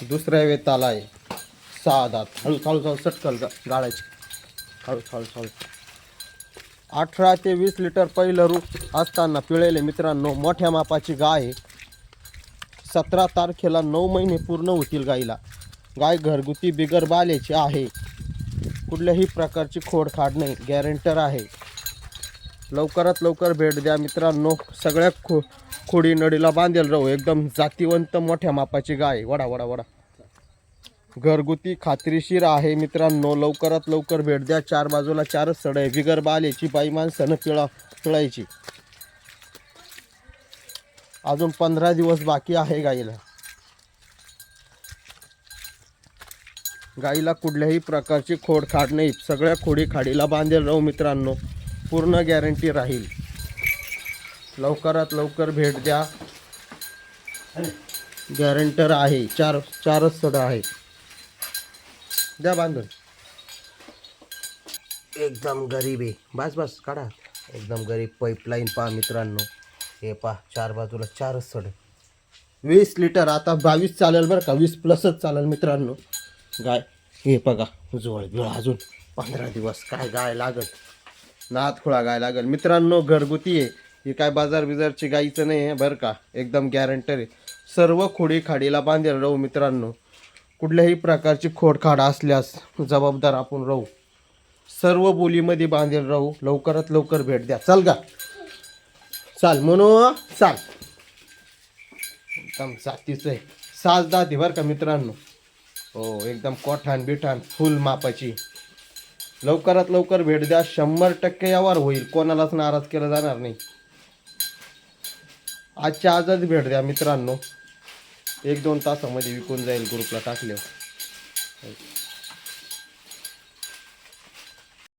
दुसऱ्या वेताला आहे. सहा दात हळू हळू चालू सटकल गा गाळायची. हळू हळू हळू. अठरा ते वीस लिटर पहिलं रूप असताना पिळेले मित्रांनो मोठ्या मापाची गाय आहे. सतरा तारखेला नऊ महिने पूर्ण होतील गाईला. गाय घरगुती बिगर बाल्याची आहे. कुठल्याही प्रकारची खोडखाड नाही गॅरेंटर आहे. लवकरात लवकर भेट द्या मित्रांनो. सगळ्या खो खोडी नडीला बांधेल राहू. एकदम जातीवंत मोठ्या मापाची गाय. वडा वडा वडा. घरगुती खात्रीशीर आहे मित्रांनो. लवकरात लवकर भेट द्या. चार बाजूला चारच सड आहे. बिगर बाई माणसानं पिळा पिळायची. अजून पंधरा दिवस बाकी आहे गाईला. गाईला कुठल्याही प्रकारची खोड खाड नाही. सगळ्या खोडी खाडीला बांधेल राहू मित्रांनो. पूर्ण गॅरंटी राहील. लवकरात लवकर भेट द्या. गॅरंटर आहे. चार चारच सड आहे द्या बांधून. एकदम गरीब आहे. बस बस काढा. एकदम गरीब पाईपलाईन पहा मित्रांनो. हे पहा चार बाजूला चारच सड. वीस लिटर आता बावीस चालेल बरं का. वीस प्लसच चालेल मित्रांनो. गाय हे बघा जवळ बिळ अजून. पंधरा दिवस काय गाय लागत नात खुळा गाय लागल. मित्रांनो घरगुती आहे. ही काय बाजार बिजारची गाईचं नाही आहे बरं का? एकदम गॅरंटर आहे सर्व खोडी खाडीला बांधेल राहू मित्रांनो. कुठल्याही प्रकारची खोडखाड असल्यास जबाबदार आपण राहू. सर्व बोलीमध्ये बांधेल राहू. लवकरात लवकर भेट द्या. चल का चाल म्हणू चाल. एकदम जातीचं आहे. साज दाती बरं का मित्रांनो? हो एकदम कोठान बिठान फुल मापाची. लवकरात लवकर भेट द्या. शंभर टक्के यावर होईल. कोणालाच नाराज केला जाणार नाही. आजच्या आजच भेट द्या मित्रांनो. एक दोन तासामध्ये विकून जाईल ग्रुपला टाकल्यावर.